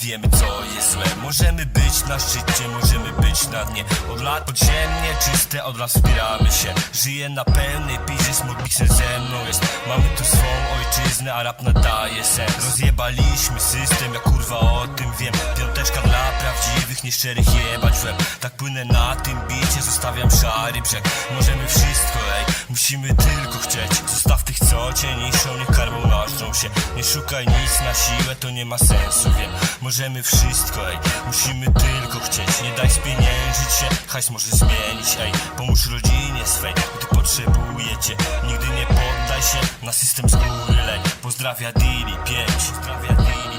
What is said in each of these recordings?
wiemy co jest złe. Możemy być na szczycie, możemy być na dnie. Od lat podziemnie, czyste, od lat wspieramy się. Żyję na pełnej pizie, smutnikser ze mną jest. Mamy tu swą ojczyznę, a rap nadaje sens Rozjebaliśmy system, ja kurwa o tym wiem prawdziwych, nieszczerych jebać w łeb. Tak płynę na tym bicie, zostawiam szary brzeg. Możemy wszystko, ej, musimy tylko chcieć. Zostaw tych co cię niszczą, niech karmą naszą się. Nie szukaj nic na siłę, to nie ma sensu, wiem. Możemy wszystko, ej, musimy tylko chcieć. Nie daj spieniężyć się, hajs może zmienić, ej. Pomóż rodzinie swej, gdy potrzebujecie Nigdy nie poddaj się, na system z góry lej Pozdrawia Dili 5 Pozdrawia Dili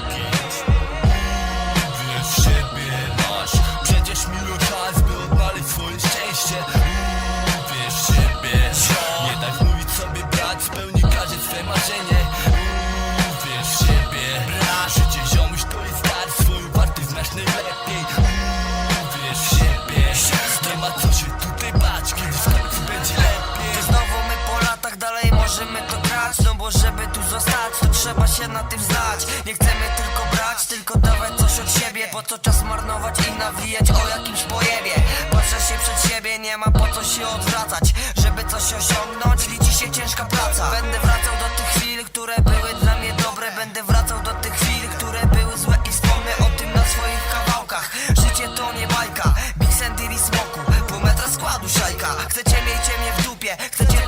bo żeby tu zostać, to trzeba się na tym znać. Nie chcemy tylko brać, tylko dawać coś od siebie. Po co czas marnować i nawijać o jakimś pojebie? Patrzę się przed siebie, nie ma po co się odwracać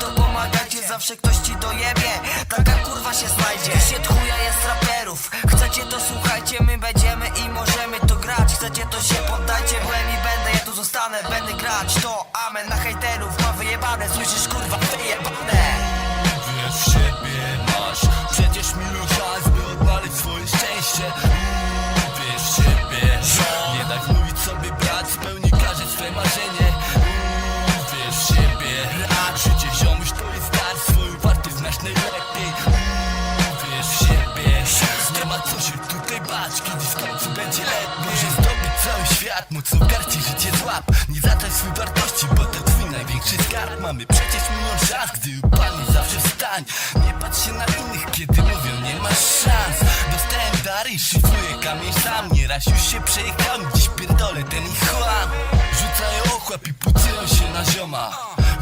to pomagajcie, zawsze ktoś ci dojebie. Taka kurwa się znajdzie. Się chuja jest raperów. Chcecie to słuchajcie, my będziemy i możemy to grać. Chcecie to się poddajcie, byłem i będę Ja tu zostanę, będę grać To amen na hejterów. Ma wyjebane, słyszysz kurwa wyjebane. Wiesz w siebie bać Kiedyś w końcu będzie lepiej Możesz zdobyć cały świat Mocno garci życie złap Nie zatrać swój wartości Bo to twój największy skarb. Mamy przecież milion szans Gdy upadniesz zawsze wstań. Nie patrz się na innych Kiedy mówią nie masz szans. Dostałem dary i szyfuję kamień sam Nieraz już się przejechałem Dziś pierdolę ten ich chłam. Rzucają ochłap i pucują się na zioma.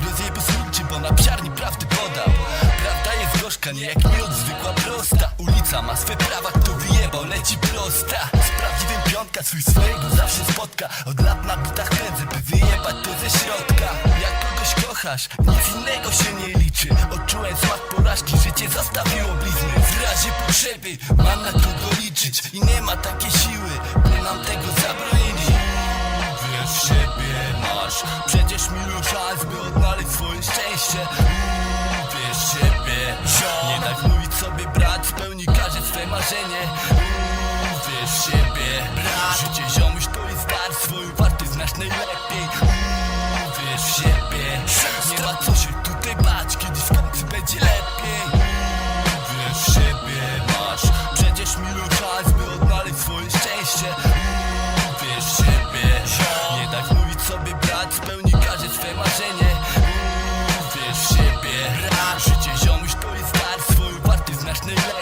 Rozjebę smutczy, bo na psiarni prawdy podał Prawda jest gorzka, nie jak miód, zwykła prosta. Ulica ma swe prawa, kto wyjebał, leci prosta. Z prawdziwym piątka, swój swojego zawsze spotka. Od lat na butach pędzę, by wyjebać to ze środka. Jak kogoś kochasz, nic innego się nie liczy. Odczułem smak porażki, życie zostawiło blizny. W razie potrzeby, mam na kogo liczyć I nie ma takiej siły, by nam tego zabronili Wiesz w siebie masz Przecież miło czas, by odnaleźć swoje szczęście. Wiesz w siebie Nie daj wmówić sobie brat Spełni każde swe marzenie mieście Ziomuś to jest dar, swoją wartość znasz najlepiej. Uwierz w siebie. Nie ma co się tutaj bać, kiedyś w końcu będzie lepiej. Uwierz w siebie, masz. Przecież milu czas, by odnaleźć swoje szczęście. Uwierz w siebie. Nie tak mówić sobie brat, spełni każde swe marzenie. Uwierz w siebie. Życie ziomuś to jest dar, swoją wartość znasz najlepiej.